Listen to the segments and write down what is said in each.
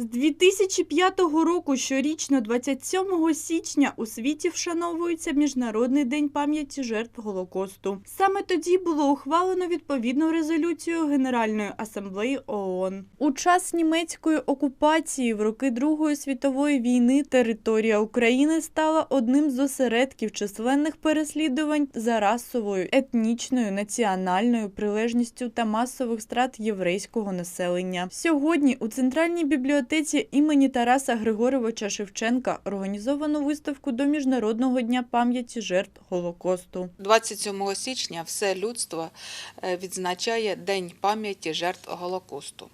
З 2005 року щорічно 27 січня у світі вшановується Міжнародний день пам'яті жертв Голокосту. Саме тоді було ухвалено відповідну резолюцію Генеральної асамблеї ООН. У час німецької окупації в роки Другої світової війни територія України стала одним з осередків численних переслідувань за расовою, етнічною, національною прилежністю та масових страт єврейського населення. Сьогодні у центральній бібліотеці імені Тараса Григоровича Шевченка організовано виставку до Міжнародного дня пам'яті жертв Голокосту. 27 січня все людство е, відзначає День пам'яті жертв Голокосту.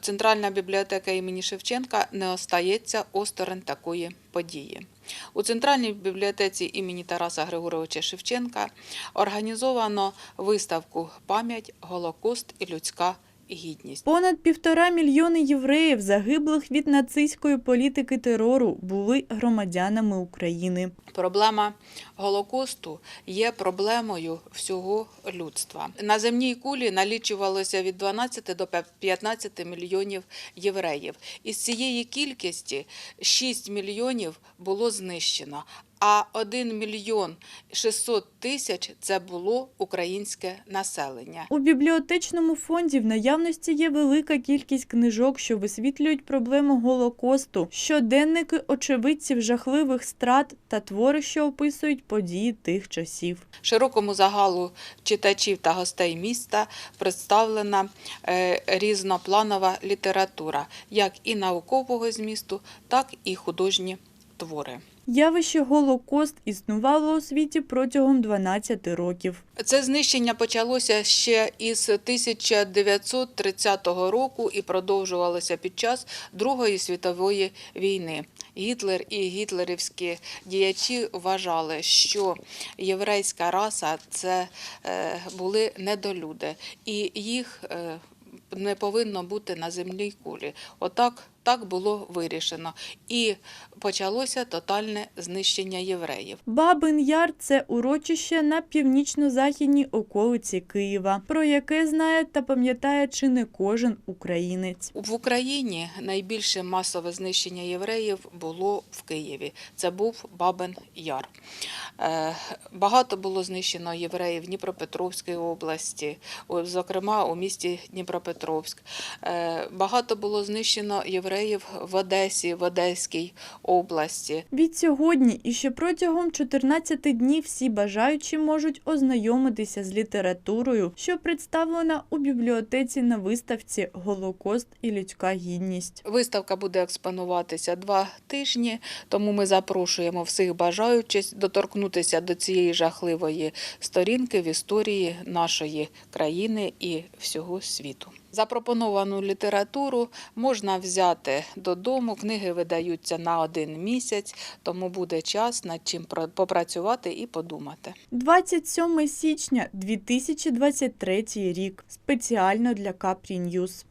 Центральна бібліотека імені Шевченка не остається осторонь такої події. У Центральній бібліотеці імені Тараса Григоровича Шевченка організовано виставку Пам'ять, Голокост і людська гідність. Понад півтора мільйони євреїв, загиблих від нацистської політики терору, були громадянами України. Проблема Голокосту є проблемою всього людства. На земній кулі налічувалося від 12 до 15 мільйонів євреїв. Із цієї кількості 6 мільйонів було знищено, а 1 мільйон 600 тисяч це було українське населення. У бібліотечному фонді в наявності є велика кількість книжок, що висвітлюють проблему Голокосту, щоденники очевидців жахливих страт та твори, що описують події тих часів. Широкому загалу читачів та гостей міста представлена е, різнопланова література, як і наукового змісту, так і художні твори. Явище Голокост існувало у світі протягом 12 років. Це знищення почалося ще із 1930 року і продовжувалося під час Другої світової війни. Гітлер і гітлерівські діячі вважали, що єврейська раса це е, були недолюди, і їх е, не повинно бути на земній кулі. Отак так було вирішено. І почалося тотальне знищення євреїв. Бабин Яр це урочище на північно-західній околиці Києва, про яке знає та пам'ятає чи не кожен українець. В Україні найбільше масове знищення євреїв було в Києві. Це був Бабин Яр. Е, Багато було знищено євреїв в Дніпропетровській області, зокрема у місті Дніпропетровськ. Е, Багато було знищено євреїв в Одесі, в Одеській області. Від сьогодні і ще протягом 14 днів всі бажаючі можуть ознайомитися з літературою, що представлена у бібліотеці на виставці Голокост і людська гідність. Виставка буде експонуватися два тижні, тому ми запрошуємо всіх бажаючих доторкнутися до цієї жахливої сторінки в історії нашої країни і всього світу. Запропоновану літературу можна взяти додому. Книги видаються на один місяць, тому буде час над чим попрацювати і подумати. 27 січня 2023 рік. Спеціально для Капрі Ньюз.